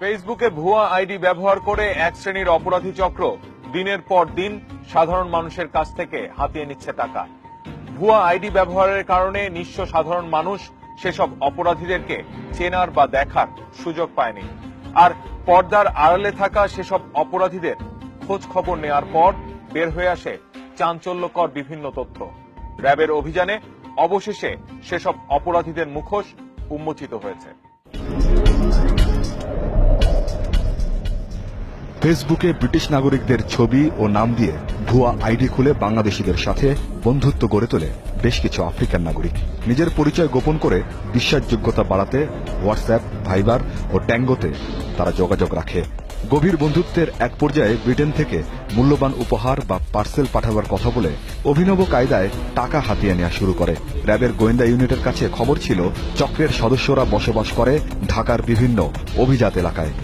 ফেসবুকে ভুয়া আইডি ব্যবহার করে এক শ্রেণির অপরাধী চক্র দিনের পর দিন সাধারণ মানুষের কাছ থেকে হাতিয়ে নিচ্ছে টাকা। ভুয়া আইডি ব্যবহারের কারণে নিঃস্ব সাধারণ মানুষ সেসব অপরাধীদেরকে চেনার বা দেখার সুযোগ পায়নি। আর পর্দার আড়ালে থাকা সেসব অপরাধীদের খোঁজ খবর নেয়ার পর বের হয়ে আসে চাঞ্চল্যকর বিভিন্ন তথ্য। র্যাবের অভিযানে অবশেষে সেসব অপরাধীদের মুখোশ উন্মোচিত হয়েছে। ফেসবুকে ব্রিটিশ নাগরিকদের ছবি ও নাম দিয়ে ভুয়া আইডি খুলে বাংলাদেশিদের সাথে বন্ধুত্ব গড়ে তোলে বেশ কিছু আফ্রিকান নাগরিক। নিজের পরিচয় গোপন করে বিশ্বাসযোগ্যতা বাড়াতে হোয়াটসঅ্যাপ, ভাইবার ও ট্যাঙ্গোতে তারা যোগাযোগ রাখে। গভীর বন্ধুত্বের এক পর্যায়ে ব্রিটেন থেকে মূল্যবান উপহার বা পার্সেল পাঠাবার কথা বলে অভিনব কায়দায় টাকা হাতিয়ে নেওয়া শুরু করে। র্যাবের গোয়েন্দা ইউনিটের কাছে খবর ছিল, চক্রের সদস্যরা বসবাস করে ঢাকার বিভিন্ন অভিজাত এলাকায়।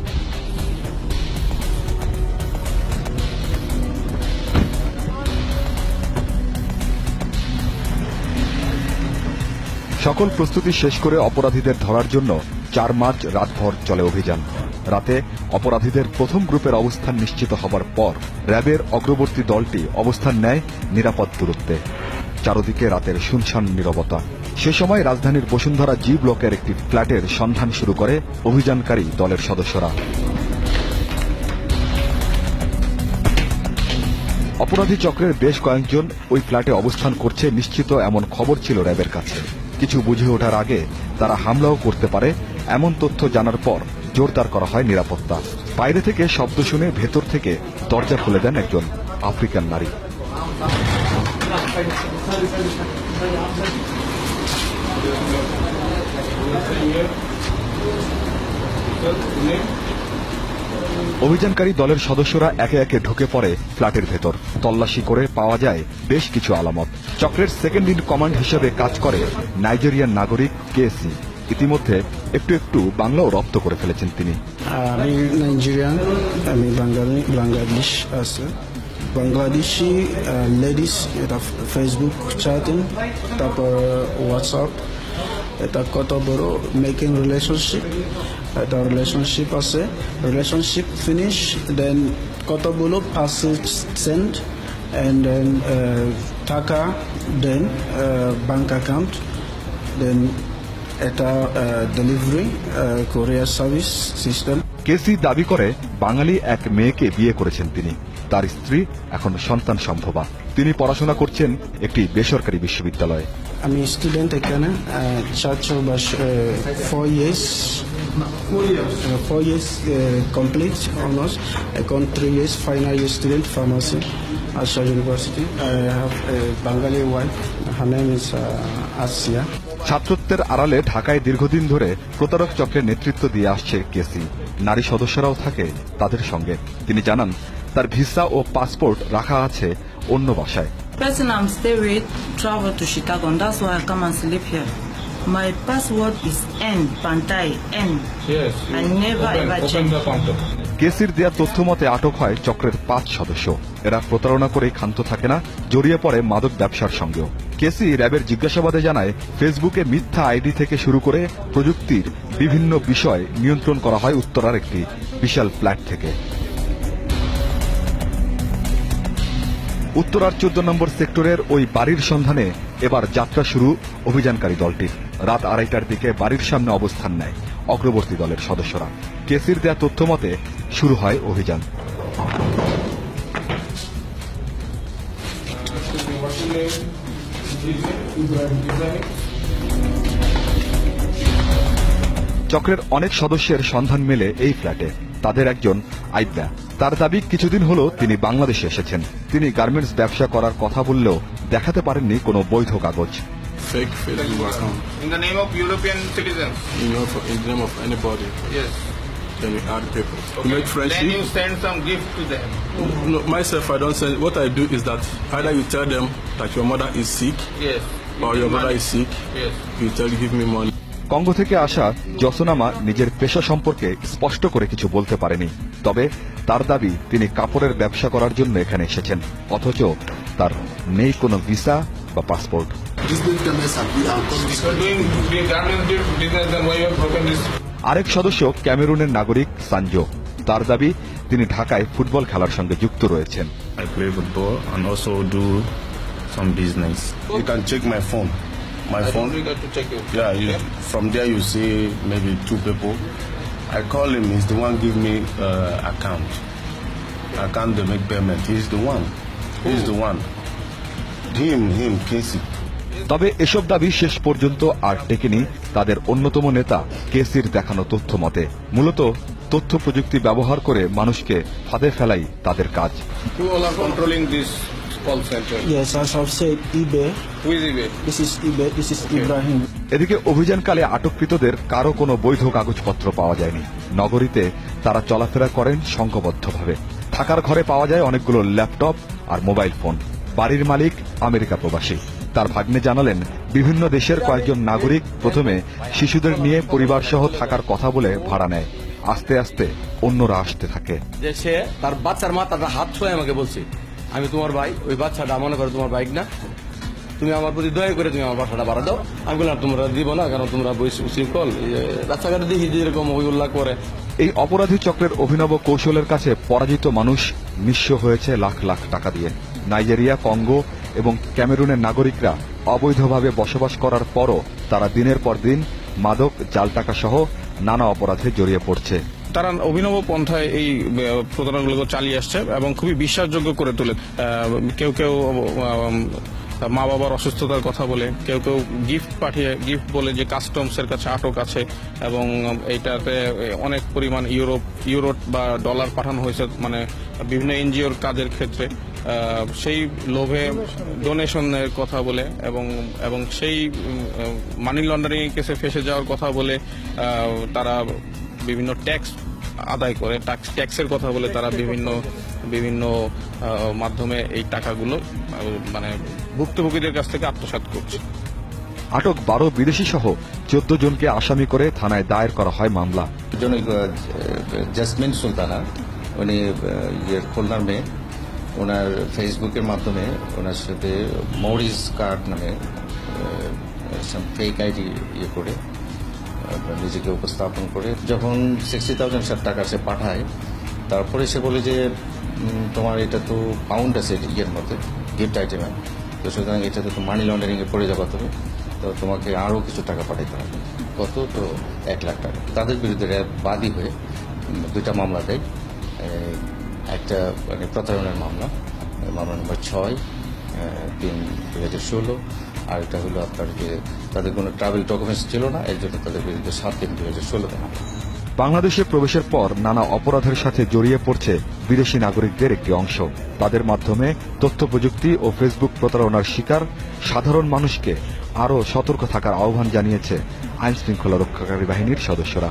সকল প্রস্তুতি শেষ করে অপরাধীদের ধরার জন্য চার মার্চ রাতভর চলে অভিযান। রাতে অপরাধীদের প্রথম গ্রুপের অবস্থান নিশ্চিত হবার পর র্যাবের অগ্রবর্তী দলটি অবস্থান নেয় নিরাপদ দূরত্বে। চারদিকে রাতের শুনশান নীরবতা। সে সময় রাজধানীর বসুন্ধরা জি ব্লকের একটি ফ্ল্যাটের সন্ধান শুরু করে অভিযানকারী দলের সদস্যরা। অপরাধী চক্রের বেশ কয়েকজন ওই ফ্ল্যাটে অবস্থান করছে নিশ্চিত এমন খবর ছিল র্যাবের কাছে। কিছু বুঝে ওঠার আগে তারা হামলাও করতে পারে, এমন তথ্য জানার পর জোরদার করা হয় নিরাপত্তা। বাইরে থেকে শব্দ শুনে ভেতর থেকে দরজা খুলে দেন একজন আফ্রিকান নারী। অভিযানকারী দলের সদস্যরা একে একে ঢুকে পড়ে ফ্ল্যাটের ভেতর। তল্লাশি করে পাওয়া যায় বেশ কিছু আলামত। চক্রের সেকেন্ড ইন কমান্ড হিসেবে কাজ করে নাইজেরিয়ান নাগরিক কেসি। ইতিমধ্যে একটু একটু বাংলাও রপ্ত করে ফেলেছেন তিনি। আমি নাইজেরিয়ান, আমি বাঙালি, বাংলাদেশ আছে। বাংলাদেশি লেডিস এটা ফেসবুক চ্যাটিং তারপর হোয়াটসঅ্যাপ এটা কত বড় মেকিং রিলেশনশিপ এটা রিলেশনশিপ আছে। রিলেশনশিপ ফিনিশ দেন কতগুলো and then uh, টাকা দেন ব্যাঙ্ক অ্যাকাউন্ট দেন এটা ডেলিভারি কোরিয়ার সার্ভিস সিস্টেম কেসি দাবি করে বাঙালি এক মেয়েকে বিয়ে করেছেন তিনি। তার স্ত্রী এখন সন্তান সম্ভবা। তিনি পড়াশোনা করছেন একটি বেসরকারি বিশ্ববিদ্যালয়ে। আমি স্টুডেন্ট এখানে বাস four years four years complete honours এখন three years final year student pharmacy Asha university I have Bangali wife her name is Asiya ছাত্রত্বের আড়ালে ঢাকায় দীর্ঘদিন ধরে প্রতারক চক্রের নেতৃত্ব দিয়ে আসছে কেসি। নারী সদস্যরাও থাকে তাদের সঙ্গে। তিনি জানান তার ভিসা ও পাসপোর্ট রাখা আছে অন্য বাসায়। Person I'm stay with travel to Chicago and that's why I come and sleep here. My password is N Pantai N. Yes. I never open, ever open change. কেসির দেয়া তথ্য মতে আটক হয় চক্রের পাঁচ সদস্য এরা প্রতারণা করে ক্ষান্ত থাকে না জড়িয়ে পড়ে মাদক ব্যবসার সঙ্গেও কেসি র্যাবের জিজ্ঞাসাবাদে জানায় ফেসবুকে মিথ্যা আইডি থেকে শুরু করে প্রযুক্তির বিভিন্ন বিষয় নিয়ন্ত্রণ করা হয় উত্তরার একটি বিশাল ফ্ল্যাট থেকে উত্তরার চোদ্দ নম্বর সেক্টরের ওই বাড়ির সন্ধানে এবার যাত্রা শুরু অভিযানকারী দলটির। রাত আড়াইটার দিকে বাড়ির সামনে অবস্থান নেয় অগ্রবর্তী দলের সদস্যরা। কেসির দেয়া তথ্য মতে, শুরু হয় অভিযান। চক্রের অনেক সদস্যের সন্ধান মেলে এই ফ্ল্যাটে। তাদের একজন আইদ্যা তার দাবি কিছুদিন হলো তিনি বাংলাদেশে এসেছেন। তিনি গার্মেন্টস ব্যবসা করার কথা বললেও দেখাতে পারেননি কোন বৈধ কাগজ। Or your mother is sick, yes. you tell give me money. Congo থেকে আসা যশোনামা নিজের পেশা সম্পর্কে স্পষ্ট করে কিছু বলতে পারেনি। তবে তার দাবি তিনি কাপড়ের ব্যবসা করার জন্য এখানে এসেছেন অথচ তার নেই কোনো ভিসা বা পাসপোর্ট। আরেক সদস্য ক্যামেরুনের নাগরিক সানজো তার দাবি তিনি ঢাকায় ফুটবল খেলার সঙ্গে যুক্ত রয়েছেন। My I phone. Got to check your Yeah, you, from there you see maybe two people. I call him. He's the one give me uh, account. Account to make payment. He's the one. He's the one. Him, him, Casey. তবে এসব দাবি শেষ পর্যন্ত আর টেকেনি তাদের অন্যতম নেতা কেসির দেখানো তথ্য মতে মূলত তথ্য প্রযুক্তি ব্যবহার করে মানুষকে ফাঁদে ফেলাই তাদের কাজ Call center? Yes, as I've said, eBay. Who is eBay? This is eBay. This is Ibrahim. এদিকে অভিযানকালে আটককৃতদের কারও কোনো বৈধ কাগজপত্র পাওয়া যায়নি নগরীতে তারা চলাফেরা করেন সংঘবদ্ধভাবে থাকার ঘরে পাওয়া যায় অনেকগুলো ল্যাপটপ আর মোবাইল ফোন বাড়ির মালিক আমেরিকা প্রবাসী তার ভাগ্নে জানালেন বিভিন্ন দেশের কয়েকজন নাগরিক প্রথমে শিশুদের নিয়ে পরিবার সহ থাকার কথা বলে ভাড়া নেয় আস্তে আস্তে অন্যরা আসতে থাকে সে তার বাচ্চার মাথাটা হাত ছুঁয়ে আমাকে বলছে আমি তোমার ভাই, ওই বাচ্চাটা মনে করো তোমার বাইক না তুমি আমার প্রতি দয়া করে তুমি আমার বাসাটা ভাড়া দাও। আমি বললাম, তোমরা দিব না, কারণ তোমরা শৃঙ্খল রাস্তাঘাটে দেখি যে এরকম হই উল্লাহ করে। এই অপরাধী চক্রের অভিনব কৌশলের কাছে পরাজিত মানুষ নিঃস্ব হয়েছে লাখ লাখ টাকা দিয়ে। নাইজেরিয়া, কঙ্গো এবং ক্যামেরুনের নাগরিকরা অবৈধভাবে বসবাস করার পরও তারা দিনের পর দিন মাদক, জাল টাকা সহ নানা অপরাধে জড়িয়ে পড়ছে। তারা অভিনব পন্থায় এই প্রতারণাগুলো চালিয়ে আসছে এবং খুবই বিশ্বাসযোগ্য করে তোলে। কেউ কেউ মা বাবার অসুস্থতার কথা বলে, কেউ কেউ গিফট পাঠিয়ে গিফট বলে যে কাস্টমস এর কাছে আটক আছে এবং এইটাতে অনেক পরিমাণ ইউরোপ, ইউরো বা ডলার পাঠানো হয়েছে মানে বিভিন্ন এনজিওর কাজের ক্ষেত্রে। সেই লোভে ডোনেশনের কথা বলে এবং এবং সেই মানি লন্ডারিং কেসে ফেসে যাওয়ার কথা বলে তারা বিভিন্ন ট্যাক্স আদায় করে ট্যাক্স ট্যাক্সের কথা বলে তারা বিভিন্ন বিভিন্ন মাধ্যমে এই টাকাগুলো মানে ভুক্তভোগীদের কাছ থেকে আত্মসাৎ করছে। আটক বারো বিদেশি সহ চোদ্দ জনকে আসামি করে থানায় দায়ের করা হয় মামলা। জাসমিন সুলতানা উনি ইয়ের খুলনার মেয়ে। ওনার ফেসবুকের মাধ্যমে ওনার সাথে মরিস কার্ড নামে ফেক আইডি ইয়ে করে। নিজেকে উপস্থাপন করে। যখন সিক্সটি থাউজেন্ড টাকা সে পাঠায়, তারপরে সে বলে যে তোমার এটা তো পাউন্ড আছে ইয়ের মধ্যে গিফট আইটেমে তো সুতরাং এটা তো মানি লন্ডারিংয়ে পড়ে যাবা তুমি, তো তোমাকে আরও কিছু টাকা পাঠাইতে হবে। কত? তো এক লাখ টাকা। তাদের বিরুদ্ধে র্যাব বাদী হয়ে দুইটা মামলা দেয়। একটা মানে প্রতারণার মামলা মামলা নম্বর ছয় তিন দু হাজার ষোলো। আর এটা হলো আপনার যে তাদের কোনো ট্রাভেল ডকুমেন্টস ছিল না, এর জন্য তাদের বিরুদ্ধে সাত তিন দুই হাজার ষোলোতে বাংলাদেশে প্রবেশের পর নানা অপরাধের সাথে জড়িয়ে পড়ছে বিদেশি নাগরিকদের একটি অংশ। তাদের মাধ্যমে তথ্য প্রযুক্তি ও ফেসবুক প্রতারণার শিকার সাধারণ মানুষকে আরও সতর্ক থাকার আহ্বান জানিয়েছে আইন শৃঙ্খলা রক্ষাকারী বাহিনীর সদস্যরা।